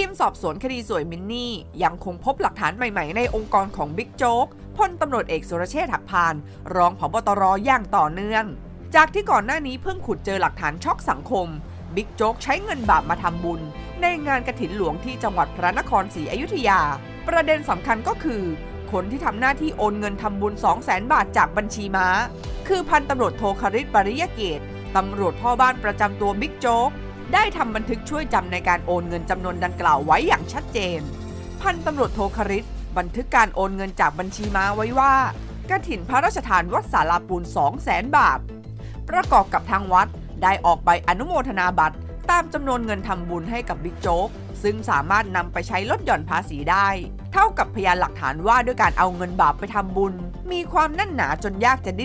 ทีมสอบสวนคดีสวยมินนี่ ยังคงพบหลักฐานใหม่ๆในองค์กรของบิ๊กโจ๊กพลตำรวจเอกสุรเชษฐ์หักพาน รองผบตรอย่างต่อเนื่อง จากที่ก่อนหน้านี้เพิ่งขุดเจอหลักฐานช็อกสังคม บิ๊กโจ๊กใช้เงินบาปมาทำบุญ ในงานกระถินหลวงที่จังหวัดพระนครศรีอยุธยา ประเด็นสำคัญก็คือ คนที่ทำหน้าที่โอนเงินทำบุญ 2 0 0แสนบาทจากบัญชีม้า คือพันตำรวจโทคริตปริยเกตตำรวจพ่อบ้านประจำตัวบิ๊กโจ๊ก ได้ทำบันทึกช่วยจำในการโอนเงินจำนวนดังกล่าวไว้อย่างชัดเจน พันตำรวจโทคริตบันทึกการโอนเงินจากบัญชีม้าไว้ว่ากระถินพระราชทานวัดสาราปูน2 0 0แสนบาท ประกอบกับทางวัดได้ออกใบอนุโมทนาบัตร ตามจำนวนเงินทำบุญให้กับบิ๊กโจ๊ก ซึ่งสามารถนำไปใช้ลดหย่อนภาษีได้ เท่ากับพยานหลักฐานว่าด้วยการเอาเงินบาปไปทำบุญ มีความแน่นหนาจนยากจะดิ้น